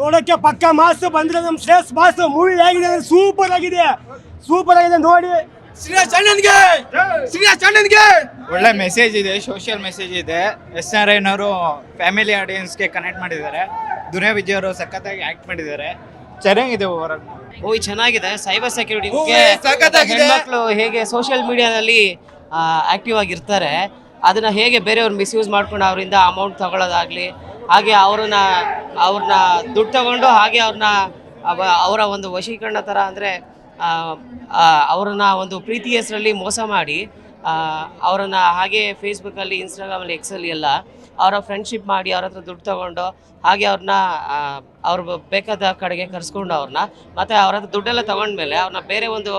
ನೋಡಕ್ಕೆ ಪಕ್ಕ ಮಾಸ್ ಬಂದ್ರೆ ನಮ್ ಶ್ರೇಷ್ಠ ಮಾಸ್ ಮೂವಿ ಆಗಿದೆ ಸೂಪರ್ ಆಗಿದೆ. ಸೂಪರ್ ಆಗಿದೆ ನೋಡಿ. ಒಳ್ಳೆ ಮೆಸೇಜ್ ಇದೆ ಸೋಷಿಯಲ್ ಮೆಸೇಜ್ ಇದೆ. ಎಸ್ ನಾರಾಯಣ್ ಅವರು ಫ್ಯಾಮಿಲಿ ಆಡಿಯನ್ಸ್ಗೆ ಕನೆಕ್ಟ್ ಮಾಡಿದ್ದಾರೆ. ದುನಿಯಾ ವಿಜಯ್ ಅವರು ಸಖತ್ತಾಗಿ ಆಕ್ಟ್ ಮಾಡಿದ್ದಾರೆ. ಚೆನ್ನಾಗಿದೆ ಓವರ್ ಮೂವಿ. ಚೆನ್ನಾಗಿದೆ. ಸೈಬರ್ ಸೆಕ್ಯೂರಿಟಿ ಮಕ್ಕಳು. ಹೆಣ್ಮಕ್ಳು ಹೇಗೆ ಸೋಷಿಯಲ್ ಮೀಡಿಯಾದಲ್ಲಿ ಆಕ್ಟಿವ್ ಆಗಿರ್ತಾರೆ ಅದನ್ನ ಹೇಗೆ ಬೇರೆಯವ್ರು ಮಿಸ್ಯೂಸ್ ಮಾಡ್ಕೊಂಡು ಅವರಿಂದ ಅಮೌಂಟ್ ತಗೊಳ್ಳೋದಾಗ್ಲಿ ಹಾಗೆ ಅವ್ರನ್ನ ಅವ್ರನ್ನ ದುಡ್ಡು ತಗೊಂಡು ಹಾಗೆ ಅವ್ರನ್ನ ಅವರ ಒಂದು ವಶೀಕರಣ ಥರ ಅಂದರೆ ಅವ್ರನ್ನ ಒಂದು ಪ್ರೀತಿ ಹೆಸರಲ್ಲಿ ಮೋಸ ಮಾಡಿ ಅವ್ರನ್ನ ಹಾಗೆ ಫೇಸ್ಬುಕ್ಕಲ್ಲಿ ಇನ್ಸ್ಟಾಗ್ರಾಮಲ್ಲಿ ಎಕ್ಸಲ್ಲಿ ಎಲ್ಲ ಅವರ ಫ್ರೆಂಡ್ಶಿಪ್ ಮಾಡಿ ಅವ್ರ ಹತ್ರ ದುಡ್ಡು ತಗೊಂಡು ಹಾಗೆ ಅವ್ರನ್ನ ಅವ್ರ ಬೇಕಾದ ಕಡೆಗೆ ಕರೆಸ್ಕೊಂಡು ಅವ್ರನ್ನ, ಮತ್ತೆ ಅವ್ರ ಹತ್ರ ದುಡ್ಡೆಲ್ಲ ತಗೊಂಡ್ಮೇಲೆ ಅವ್ರನ್ನ ಬೇರೆ ಒಂದು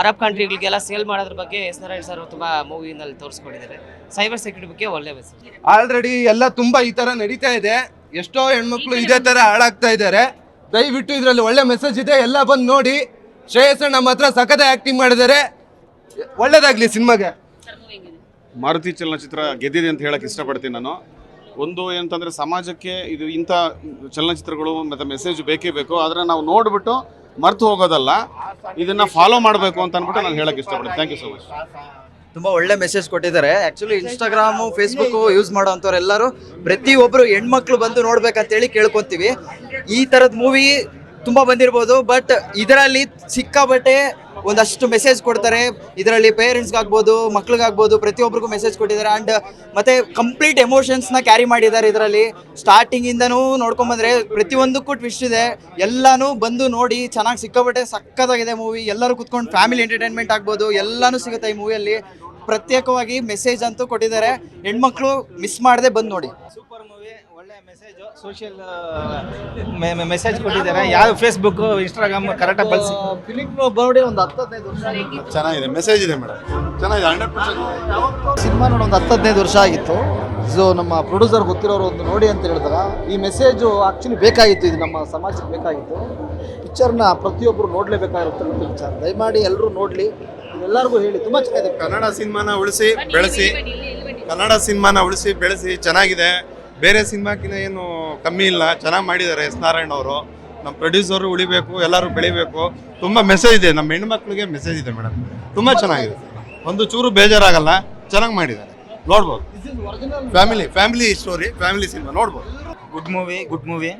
ಅರಬ್ ಕಂಟ್ರಿಗಳಿಗೆಲ್ಲ ಸೇಲ್ ಮಾಡೋದ್ರ ಬಗ್ಗೆ ಎಸ್ ನಾರಾಯಣ್ ಸರ್ ತುಂಬ ಮೂವಿನಲ್ಲಿ ತೋರಿಸ್ಕೊಂಡಿದ್ದಾರೆ. ಸೈಬರ್ ಸೆಕ್ಯೂರಿಟಿ ಬಗ್ಗೆ ಒಳ್ಳೆ ಮೆಸೇಜ್ ಆಲ್ರೆಡಿ ಎಲ್ಲ ತುಂಬಾ ಈ ತರ ನಡೀತಾ ಇದೆ. ಎಷ್ಟೋ ಹೆಣ್ಮಕ್ಳು ಇದೇ ತರ ಹಾಳಾಗ್ತಾ ಇದ್ದಾರೆ. ದಯವಿಟ್ಟು ಇದರಲ್ಲಿ ಒಳ್ಳೆ ಮೆಸೇಜ್ ಇದೆ. ಎಲ್ಲ ಬಂದು ನೋಡಿ. ಶ್ರೇಯಸ್ ನಮ್ಮ ಹತ್ರ ಸಖತ್ ಆಕ್ಟಿಂಗ್ ಮಾಡಿದ್ದಾರೆ. ಒಳ್ಳೇದಾಗ್ಲಿ ಸಿನಿಮಾಗೆ. ಮಾರುತಿ ಚಲನಚಿತ್ರ ಗೆದ್ದಿದೆ ಅಂತ ಹೇಳಕ್ ಇಷ್ಟಪಡ್ತೀನಿ ನಾನು. ಒಂದು ಏನಂತಂದ್ರೆ ಸಮಾಜಕ್ಕೆ ಇದು ಇಂಥ ಚಲನಚಿತ್ರಗಳು ಮತ್ತೆ ಮೆಸೇಜ್ ಬೇಕೇ ಬೇಕು. ಆದ್ರೆ ನಾವು ನೋಡ್ಬಿಟ್ಟು ಮರ್ತು ಹೋಗೋದಲ್ಲ. ಇದನ್ನ ಫಾಲೋ ಮಾಡಬೇಕು ಅಂತ ಅನ್ಬಿಟ್ಟು ನಾನು ಹೇಳಕ್ ಇಷ್ಟಪಡ್ತೀನಿ. ಥ್ಯಾಂಕ್ ಯು ಸೊ ಮಚ್ ತುಂಬ ಒಳ್ಳೆ ಮೆಸೇಜ್ ಕೊಟ್ಟಿದ್ದಾರೆ. ಆ್ಯಕ್ಚುಲಿ ಇನ್ಸ್ಟಾಗ್ರಾಮು ಫೇಸ್ಬುಕ್ಕು ಯೂಸ್ ಮಾಡೋವಂಥವ್ರು ಎಲ್ಲರೂ ಪ್ರತಿಯೊಬ್ಬರು ಹೆಣ್ಮಕ್ಳು ಬಂದು ನೋಡ್ಬೇಕಂತೇಳಿ ಕೇಳ್ಕೊತೀವಿ. ಈ ಥರದ ಮೂವಿ ತುಂಬ ಬಂದಿರ್ಬೋದು ಬಟ್ ಇದರಲ್ಲಿ ಸಿಕ್ಕಾಬಟ್ಟೆ ಒಂದಷ್ಟು ಮೆಸೇಜ್ ಕೊಡ್ತಾರೆ. ಇದರಲ್ಲಿ ಪೇರೆಂಟ್ಸ್ಗಾಗ್ಬೋದು ಮಕ್ಳಿಗಾಗ್ಬೋದು ಪ್ರತಿಯೊಬ್ಬರಿಗೂ ಮೆಸೇಜ್ ಕೊಟ್ಟಿದ್ದಾರೆ. ಆ್ಯಂಡ್ ಮತ್ತೆ ಕಂಪ್ಲೀಟ್ ಎಮೋಷನ್ಸ್ನ ಕ್ಯಾರಿ ಮಾಡಿದ್ದಾರೆ ಇದರಲ್ಲಿ. ಸ್ಟಾರ್ಟಿಂಗಿಂದನೂ ನೋಡ್ಕೊಂಬಂದ್ರೆ ಪ್ರತಿಯೊಂದಕ್ಕೂ ಟ್ವಿಸ್ಟ್ ಇದೆ. ಎಲ್ಲನೂ ಬಂದು ನೋಡಿ ಚೆನ್ನಾಗಿ ಸಿಕ್ಕಾಪಟ್ಟೆ ಸಕ್ಕತ್ತಾಗಿದೆ ಮೂವಿ ಎಲ್ಲರೂ ಕುತ್ಕೊಂಡು ಫ್ಯಾಮಿಲಿ ಎಂಟರ್ಟೈನ್ಮೆಂಟ್ ಆಗ್ಬೋದು. ಎಲ್ಲನೂ ಸಿಗುತ್ತೆ ಈ ಮೂವಿಯಲ್ಲಿ ಪ್ರತ್ಯೇಕವಾಗಿ ಮೆಸೇಜ್ ಅಂತೂ ಕೊಟ್ಟಿದ್ದಾರೆ. ಹೆಣ್ಮಕ್ಳು ಮಿಸ್ ಮಾಡದೆ ಬಂದು ನೋಡಿ. ಮೆಸೇಜ್ ಸೋಷಿಯಲ್ ಮೆಸೇಜ್ ಕೊಟ್ಟಿದ್ದಾರೆ. ಯಾವ ಫೇಸ್ಬುಕ್ ಇನ್ಸ್ಟಾಗ್ರಾಮ್ ಕರೆಕ್ಟಾಗಿ ಬಳಸಿ. ಫಿಲಿಮ್ ಬರ್ಡೇ ಒಂದು ಹತ್ತು ಹದಿನೈದು ವರ್ಷ ಚೆನ್ನಾಗಿದೆ ಮೆಸೇಜ್ ಇದೆ ಮೇಡಮ್. ಚೆನ್ನಾಗಿದೆ ಹಂಡ್ರೆಡ್ ಪರ್ಸೆಂಟ್ ಸಿನಿಮಾ ನೋಡಿ ಒಂದು ಹತ್ತು ಹದಿನೈದು ವರ್ಷ ಆಗಿತ್ತು. ಸೊ ನಮ್ಮ ಪ್ರೊಡ್ಯೂಸರ್ ಗೊತ್ತಿರೋರು ಒಂದು ನೋಡಿ ಅಂತ ಹೇಳಿದಾಗ ಈ ಮೆಸೇಜು ಆ್ಯಕ್ಚುಲಿ ಬೇಕಾಗಿತ್ತು. ಇದು ನಮ್ಮ ಸಮಾಜಕ್ಕೆ ಬೇಕಾಗಿತ್ತು. ಪಿಕ್ಚರ್ನ ಪ್ರತಿಯೊಬ್ಬರು ನೋಡಲೇಬೇಕಾಗಿರುತ್ತೆ ಪಿಕ್ಚರ್ ದಯಮಾಡಿ ಎಲ್ಲರೂ ನೋಡಲಿ. ಎಲ್ಲರಿಗೂ ಹೇಳಿ. ತುಂಬ ಚೆನ್ನಾಗಿದೆ. ಕನ್ನಡ ಸಿನಿಮಾನ ಉಳಿಸಿ ಬೆಳೆಸಿ. ಕನ್ನಡ ಸಿನಿಮಾನ ಉಳಿಸಿ ಬೆಳೆಸಿ. ಚೆನ್ನಾಗಿದೆ. ಬೇರೆ ಸಿನಿಮಾಕಿನ ಏನು ಕಮ್ಮಿ ಇಲ್ಲ. ಚೆನ್ನಾಗಿ ಮಾಡಿದ್ದಾರೆ ಎಸ್ ನಾರಾಯಣ್ ಅವರು. ನಮ್ಮ ಪ್ರೊಡ್ಯೂಸರ್ ಉಳಿಬೇಕು ಎಲ್ಲರೂ ಬೆಳಿಬೇಕು. ತುಂಬ ಮೆಸೇಜ್ ಇದೆ. ನಮ್ಮ ಹೆಣ್ಮಕ್ಳಿಗೆ ಮೆಸೇಜ್ ಇದೆ ಮೇಡಮ್ ತುಂಬ ಚೆನ್ನಾಗಿದೆ. ಒಂದು ಚೂರು ಬೇಜಾರಾಗಲ್ಲ. ಚೆನ್ನಾಗಿ ಮಾಡಿದ್ದಾರೆ. ನೋಡ್ಬೋದು. Family family story family cinema ನೋಡ್ಬೋದು. Good movie good movie